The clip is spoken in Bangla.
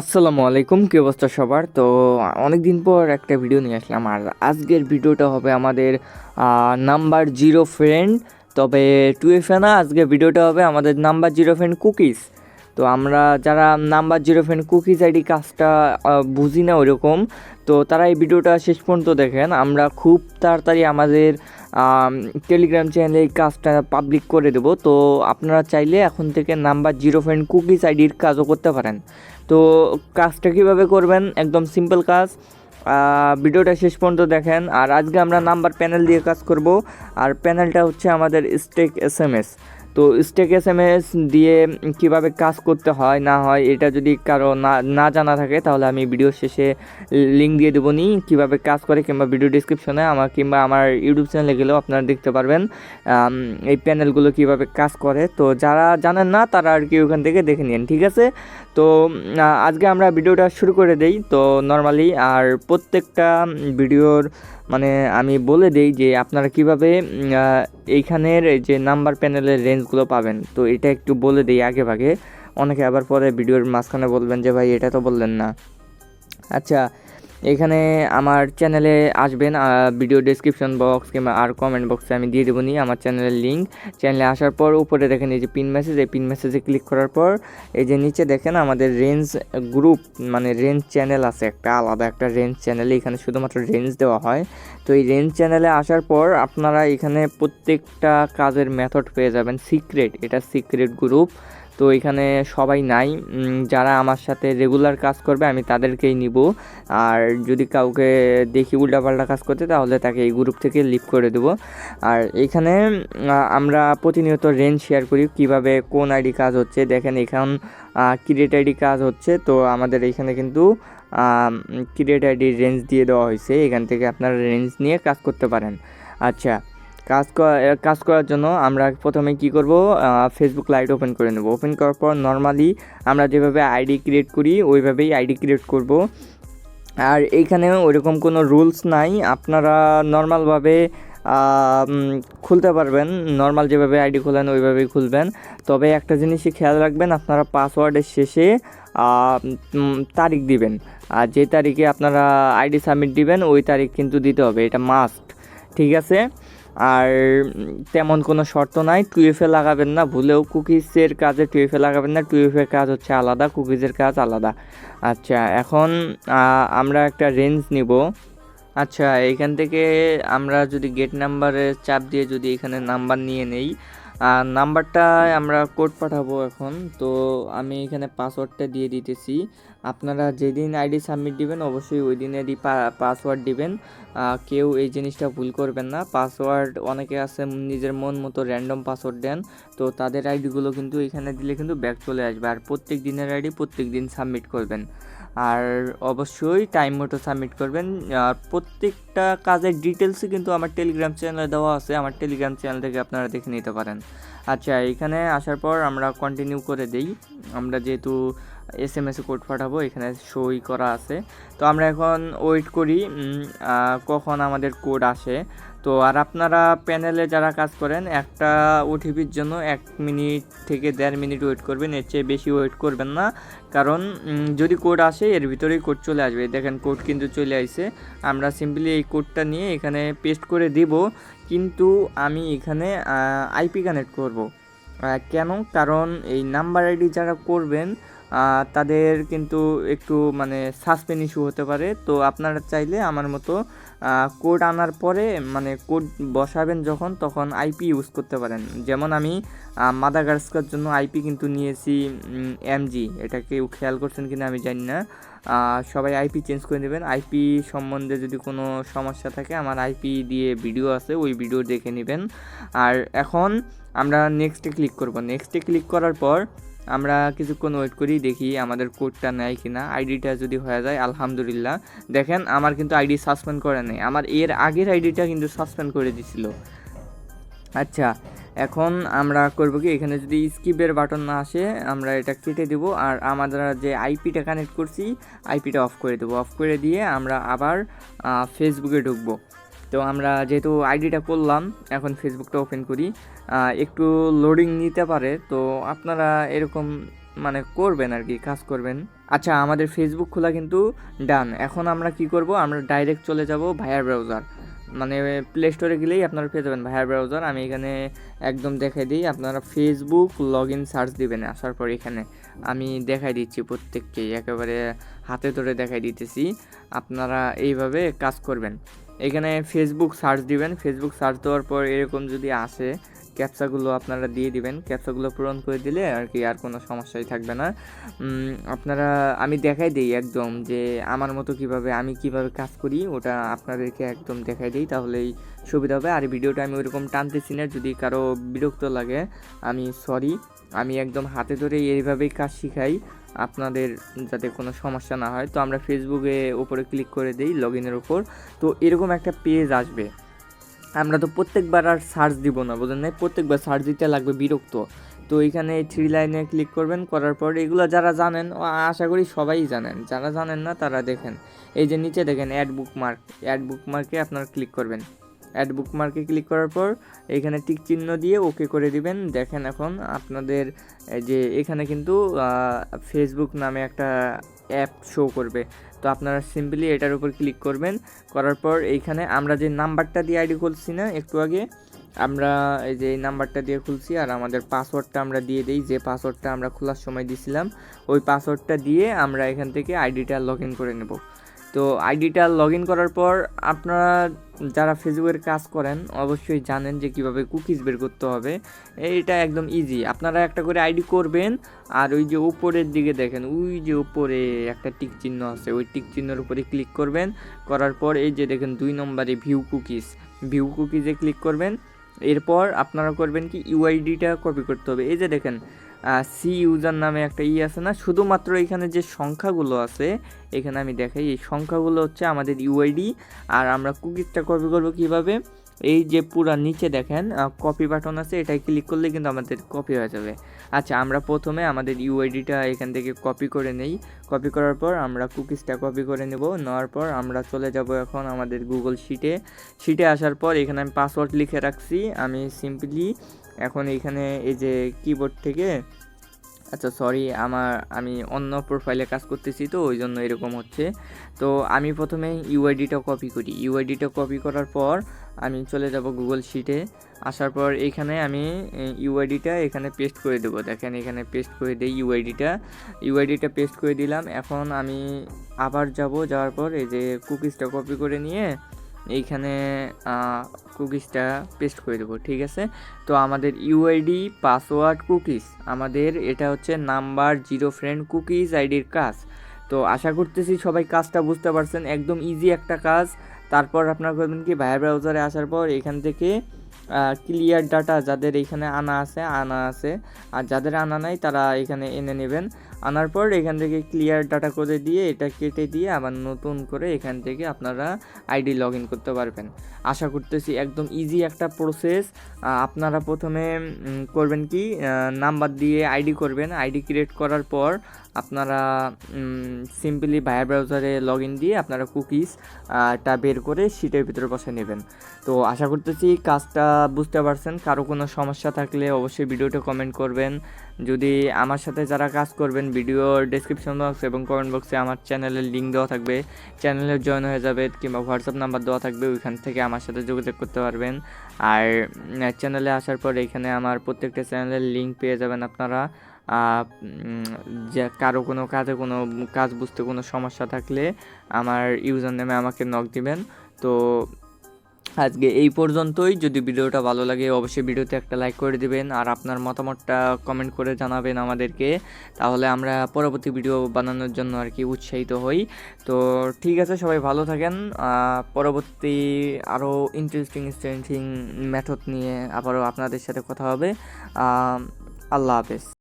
আসসালামু আলাইকুম, কি অবস্থা সবার? তো অনেক দিন পর একটা ভিডিও নিয়ে আসলাম। আর আজকের ভিডিওটা হবে আমাদের নাম্বার জিরো ফ্রেন্ড তবে টু টুয়েফে না, আজকের ভিডিওটা হবে আমাদের নাম্বার জিরো ফ্রেন্ড কুকিজ তো আমরা যারা number zero friend cookies ID কাজটা বুঝি না ওইরকম, তো তারা এই ভিডিওটা শেষ পর্যন্ত দেখেন। আমরা খুব তাড়াতাড়ি আমাদের টেলিগ্রাম চ্যানেলে এই কাজটা পাবলিক করে দেবো। তো আপনারা চাইলে এখন থেকে নাম্বার জিরো ফ্রেন্ড কুকিজ আইডির কাজও করতে পারেন। তো কাজটা কীভাবে করবেন? একদম সিম্পল কাজ। ভিডিওটা শেষ পর্যন্ত দেখেন। আর আজকে আমরা নাম্বার প্যানেল দিয়ে কাজ করব। আর প্যানেলটা হচ্ছে আমাদের স্টেক এস এম এস তো স্টেক এস এম এস দিয়ে কীভাবে কাজ করতে হয়, না হয়, এটা যদি কারও না না জানা থাকে, তাহলে আমি ভিডিও শেষে লিঙ্ক দিয়ে দেবো নি, কীভাবে কাজ করে কিংবা ভিডিও ডিসক্রিপশনে আমার কিংবা আমার ইউটিউব চ্যানেলে গেলেও আপনারা দেখতে পারবেন এই প্যানেলগুলো কীভাবে কাজ করে। তো যারা জানেন না, তারা আর কি ওখান থেকে দেখে নিন ঠিক আছে? তো আজকে আমরা ভিডিওটা শুরু করে দেই। তো নর্মালি আর প্রত্যেকটা ভিডিওর মানে আমি বলে দিই যে আপনারা কীভাবে এইখানের যে নাম্বার প্যানেলের রেঞ্জগুলো পাবেন। তো এটা একটু বলে দিই আগে ভাগে। অনেকে আবার পরে ভিডিওর মাঝখানে বলবেন যে, ভাই, এটা তো বললেন না। আচ্ছা এখানে আমার চ্যানেলে আসবেন ভিডিও ডেসক্রিপশন বক্স কিংবা আর কমেন্ট বক্সে আমি দিয়ে দেবো নি আমার চ্যানেলের লিঙ্ক চ্যানেলে আসার পর উপরে দেখেন এই যে পিন মেসেজ এই পিন মেসেজে ক্লিক করার পর এই যে নিচে দেখেন আমাদের রেঞ্জ গ্রুপ মানে রেঞ্জ চ্যানেল আছে একটা, আলাদা একটা রেঞ্জ চ্যানেলে এখানে শুধুমাত্র রেঞ্জ দেওয়া হয়। তো এই রেঞ্জ চ্যানেলে আসার পর আপনারা এখানে প্রত্যেকটা কাজের মেথড পেয়ে যাবেন সিক্রেট এটা সিক্রেট গ্রুপ তো এখানে সবাই নাই। যারা আমার সাথে রেগুলার কাজ করবে, আমি তাদেরকেই নিব। আর যদি কাউকে দেখি উল্টাপাল্টা কাজ করতে, তাহলে তাকে এই গ্রুপ থেকে লিভ করে দেবো। আর এখানে আমরা প্রতিনিয়ত রেঞ্জ শেয়ার করি কীভাবে কোন আইডি কাজ হচ্ছে। দেখেন এখন ক্রিয়েট আইডি কাজ হচ্ছে। তো আমাদের এখানে কিন্তু ক্রিয়েট আইডি রেঞ্জ দিয়ে দেওয়া হয়েছে। এখান থেকে আপনারা রেঞ্জ নিয়ে কাজ করতে পারেন। আচ্ছা কাজ কাজ করার জন্য আমরা প্রথমে কি করব? ফেসবুক লাইট ওপেন করে নেব। ওপেন করার পর নর্মালি আমরা যেভাবে আইডি ক্রিয়েট করি, ওইভাবেই আইডি ক্রিয়েট করব। আর এইখানে ওইরকম কোনো রুলস নাই। আপনারা নর্মালভাবে খুলতে পারবেন। নর্মাল যেভাবে আইডি খোলেন, ওইভাবেই খুলবেন। তবে একটা জিনিসই খেয়াল রাখবেন, আপনারা পাসওয়ার্ডের শেষে তারিখ দিবেন। আর যে তারিখে আপনারা আইডি সাবমিট দিবেন, ওই তারিখ কিন্তু দিতে হবে। এটা মাস্ট ঠিক আছে? আর তেমন কোনো শর্ত নাই। টুয়েফে লাগাবেন না, ভুলেও কুকিজের কাজে টুয়েফে লাগাবেন না। টুয়েফের কাজ হচ্ছে আলাদা, কুকিজের কাজ আলাদা। আচ্ছা এখন আমরা একটা রেঞ্জ নিব। আচ্ছা এইখান থেকে আমরা যদি গেট নাম্বারে চাপ দিয়ে যদি এখানে নাম্বার নিয়ে নেই আর নাম্বারটায় আমরা কোড পাঠাবো এখন। তো আমি এখানে পাসওয়ার্ডটা দিয়ে দিতেছি। আপনারা যেদিন আইডি সাবমিট দিবেন, অবশ্যই ওই দিনেরই পাসওয়ার্ড দিবেন। কেউ এই জিনিসটা ভুল করবেন না। পাসওয়ার্ড, অনেকে আছে নিজের মন মতো র্যান্ডম পাসওয়ার্ড দেন। তো তাদের আইডিগুলো কিন্তু এখানে দিলে কিন্তু ব্যাক চলে আসবে। আর প্রত্যেক দিনের আইডি প্রত্যেক দিন সাবমিট করবেন। আর অবশ্যই টাইম মতো সাবমিট করবেন। আর প্রত্যেকটা কাজের ডিটেলসই কিন্তু আমার টেলিগ্রাম চ্যানেলে দেওয়া আছে। আমার টেলিগ্রাম চ্যানেল থেকে আপনারা দেখে নিতে পারেন। আচ্ছা এখানে আসার পর আমরা কন্টিনিউ করে দিই। আমরা যেহেতু এস এম এস কোড পাঠাবো, এখানে সই করা আছে। তো আমরা এখন ওয়েট করি কখন আমাদের কোড আসে। তো আর আপনারা প্যানেলে যারা কাজ করেন, একটা ওটিপির জন্য এক মিনিট থেকে দেড় মিনিট ওয়েট করবেন, এর চেয়ে বেশি ওয়েট করবেন না। কারণ যদি কোড আসে, এর ভিতরেই কোড চলে আসবে। দেখেন কোড কিন্তু চলে আসছে আমরা সিম্পলি এই কোডটা নিয়ে এখানে পেস্ট করে দিব। কিন্তু আমি এখানে আইপি কানেক্ট করব। কেন? কারণ এই নাম্বার আইডি যারা করবেন তাদের কিন্তু একটু মানে সাসপেন ইস্যু হতে পারে। তো আপনারা চাইলে আমার মতো কোড আনার পরে মানে কোড বসাবেন যখন, তখন আইপি ইউজ করতে পারেন। যেমন আমি মাদাগার্সকার জন্য আইপি কিন্তু নিয়েছি এমজি এটা কেউ খেয়াল করছেন কিনা আমি জানি না। সবাই আইপি চেঞ্জ করে নেবেন। আইপি সম্বন্ধে যদি কোনো সমস্যা থাকে, আমার আইপি দিয়ে ভিডিও আছে, ওই ভিডিও দেখে নেবেন। আর এখন আমরা নেক্সটে ক্লিক করব। নেক্সটে ক্লিক করার পর আমরা কিছুক্ষণ ওয়েট করি, দেখি আমাদের কোডটা নেয় কিনা আইডিটা যদি হয়ে যায়, আলহামদুলিল্লাহ। দেখেন, আমার কিন্তু আইডি সাসপেন্ড করে নেই। আমার এর আগের আইডিটা কিন্তু সাসপেন্ড করে দিছিল। আচ্ছা এখন আমরা করব কি, এখানে যদি স্কিপের বাটন না আসে, আমরা এটা কেটে দেব। আর আমাদের যে আইপিটা কানেক্ট করছি আইপিটা অফ করে দেবো। অফ করে দিয়ে আমরা আবার ফেসবুকে ঢুকবো। তো আমরা যেহেতু আইডিটা করলাম, এখন ফেসবুকটা ওপেন করি। একটু লোডিং নিতে পারে, তো আপনারা এরকম মানে করবেন আর কি, কাজ করবেন। আচ্ছা আমাদের ফেসবুক খোলা কিন্তু ডান এখন আমরা কি করব? আমরা ডাইরেক্ট চলে যাব ভায়ার ব্রাউজার মানে প্লে স্টোরে গেলেই আপনারা পেয়ে যাবেন ভায়ার ব্রাউজার আমি এখানে একদম দেখাই দিই, আপনারা ফেসবুক লগ ইন সার্চ দিবেন, আসার পর এখানে আমি দেখাই দিচ্ছি প্রত্যেককেই, একেবারে হাতে ধরে দেখাই দিতেছি। আপনারা এইভাবে কাজ করবেন। এখানে ফেসবুক সার্চ দিবেন। ফেসবুক সার্চ দেওয়ার পর এরকম যদি আসে ক্যাপচাগুলো আপনারা দিয়ে দিবেন। ক্যাপচাগুলো পূরণ করে দিলে আর কি আর কোনো সমস্যাই থাকবে না। আপনারা, আমি দেখাই দিই একদম যে আমার মতো কীভাবে আমি কীভাবে কাজ করি, ওটা আপনাদেরকে একদম দেখাই দিই তাহলেই সুবিধা হবে। আর ভিডিওটা আমি ওইরকম টানতেছি না, যদি কারও বিরক্ত লাগে, আমি সরি আমি একদম হাতে ধরে এইভাবেই কাজ শিখাই, আপনাদের যাতে কোনো সমস্যা না হয়। তো আমরা ফেসবুকে ওপরে ক্লিক করে দিই লগ ইনের ওপর তো এরকম একটা পেজ আসবে। আমরা তো প্রত্যেকবার আর সার্চ দিব না, বুঝলেন নাই? প্রত্যেকবার সার্চ দিতে লাগবে, বিরক্ত। তো এখানে থ্রি লাইনে ক্লিক করবেন, করার পর এগুলো যারা জানেন আশা করি সবাই জানেন। যারা জানেন না, তারা দেখেন। এই যে নিচে দেখেন অ্যাড বুকমার্ক অ্যাড বুকমার্কে আপনারা ক্লিক করবেন। অ্যাড বুকমার্কে ক্লিক করার পর এখানে টিক চিহ্ন দিয়ে ওকে করে দিবেন। দেখেন এখন আপনাদের যে এখানে কিন্তু ফেসবুক নামে একটা অ্যাপ শো করবে। তো আপনারা সিম্পলি এটার উপর ক্লিক করবেন। করার পর এইখানে আমরা যে নাম্বারটা দিয়ে আইডি খুলছি না, একটু আগে, আমরা এই যে এই নাম্বারটা দিয়ে খুলছি আর আমাদের পাসওয়ার্ডটা আমরা দিয়ে দিই। যে পাসওয়ার্ডটা আমরা খোলার সময় দিছিলাম, ওই পাসওয়ার্ডটা দিয়ে আমরা এখান থেকে আইডিটা লগ ইন করে নেব। তো আইডিটা লগ ইন করার পর আপনারা যারা ফেসবুকের কাজ করেন, অবশ্যই জানেন যে কীভাবে কুকিজ বের করতে হবে। এইটা একদম ইজি আপনারা একটা করে আইডি করবেন, আর ওই যে উপরের দিকে দেখেন, ওই যে উপরে একটা টিক চিহ্ন আছে, ওই টিক চিহ্নের উপরে ক্লিক করবেন। করার পর এই যে দেখেন, দুই নম্বরে ভিউ কুকিজ ভিউ কুকিজে ক্লিক করবেন। এরপর আপনারা করবেন কি ইউআইডিটা কপি করতে হবে। এই যে দেখেন সি ইউজার নামে একটা ই আছে না, শুধুমাত্র এখানে যে সংখ্যাগুলো আছে এখানে আমি দেখাই, এই সংখ্যাগুলো হচ্ছে আমাদের ইউআইডি আর আমরা কুকিজটা কপি করব কীভাবে? এই যে পুরা নিচে দেখেন কপি বাটন আছে এটাই ক্লিক করলে কিন্তু আমাদের কপি হয়ে যাবে। আচ্ছা আমরা প্রথমে আমাদের ইউআইডিটা এখান থেকে কপি করে নেই। কপি করার পর আমরা কুকিজটা কপি করে নেব, নেওয়ার পর আমরা চলে যাব এখন আমাদের গুগল শিটে শিটে আসার পর এখানে আমি পাসওয়ার্ড লিখে রাখছি, আমি সিম্পলি এখন এখানে এই যে কিবোর্ড থেকে আচ্ছা সরি আমার, আমি অন্য প্রোফাইলে কাজ করতেছি তো ওই জন্য এরকম হচ্ছে। তো আমি প্রথমে ইউআইডিটা কপি করি। ইউআইডিটা কপি করার পর আমি চলে যাব গুগল শিটে আসার পর এখানে আমি ইউআইডিটা এখানে পেস্ট করে দেবো। দেখেন, এখানে পেস্ট করে দিই ইউআইডিটা ইউআইডিটা পেস্ট করে দিলাম। এখন আমি আবার যাব, যাওয়ার পর এই যে কুকিজটা কপি করে নিয়ে এইখানে কুকিজটা পেস্ট করে দেবো, ঠিক আছে? তো আমাদের ইউআইডি পাসওয়ার্ড কুকিজ। আমাদের এটা হচ্ছে নাম্বার জিরো ফ্রেন্ড কুকিজ আইডির কাজ। তো আশা করতেছি সবাই কাজটা বুঝতে পারছেন, একদম ইজি একটা কাজ। তারপর আপনারা করবেন কি, ভাইয়ার ব্রাউজারে আসার পর এখান থেকে ক্লিয়ার ডাটা যাদের এখানে আনা আছে আনা আছে। আর যাদের আনা নাই, তারা এখানে এনে নেবেন। আনার পর এখান থেকে ক্লিয়ার ডাটা করে দিয়ে এটা কেটে দিয়ে আবার নতুন করে এখান থেকে আপনারা আইডি লগ ইন করতে পারবেন। আশা করতেছি একদম ইজি একটা প্রসেস আপনারা প্রথমে করবেন কি নাম্বার দিয়ে আইডি করবেন। আইডি ক্রিয়েট করার পর আপনারা সিম্পলি ভায়ার ব্রাউজারে লগ ইন দিয়ে আপনারা কুকিজ টা বের করে সিটের ভিতরে বসে নেবেন। তো আশা করতেছি কাজটা বুঝতে পারছেন। কারও কোনো সমস্যা থাকলে অবশ্যই ভিডিওটা কমেন্ট করবেন। যদি আমার সাথে যারা কাজ করবেন ভিডিওর ডিসক্রিপশন বক্স এবং কমেন্ট বক্সে আমার চ্যানেলের লিঙ্ক দেওয়া থাকবে। চ্যানেলে জয়েন হয়ে যাবে কিংবা হোয়াটসঅ্যাপ নাম্বার দেওয়া থাকবে, ওইখান থেকে আমার সাথে যোগাযোগ করতে পারবেন। আর চ্যানেলে আসার পর এখানে আমার প্রত্যেকটা চ্যানেলের লিঙ্ক পেয়ে যাবেন আপনারা। যে কারও কোনো কাজে কোনো কাজ বুঝতে কোনো সমস্যা থাকলে আমার ইউজার নেমে আমাকে নক দিবেন। তো আজকে এই পর্যন্তই। যদি ভিডিওটা ভালো লাগে, অবশ্যই ভিডিওতে একটা লাইক করে দিবেন। আর আপনার মতামতটা কমেন্ট করে জানাবেন আমাদেরকে। তাহলে আমরা পরবর্তী ভিডিও বানানোর জন্য আর কি উৎসাহিত হই। তো ঠিক আছে, সবাই ভালো থাকেন। পরবর্তী আরও ইন্টারেস্টিং ইন্টারেস্টিং মেথড নিয়ে আবারও আপনাদের সাথে কথা হবে। আল্লাহ হাফেজ।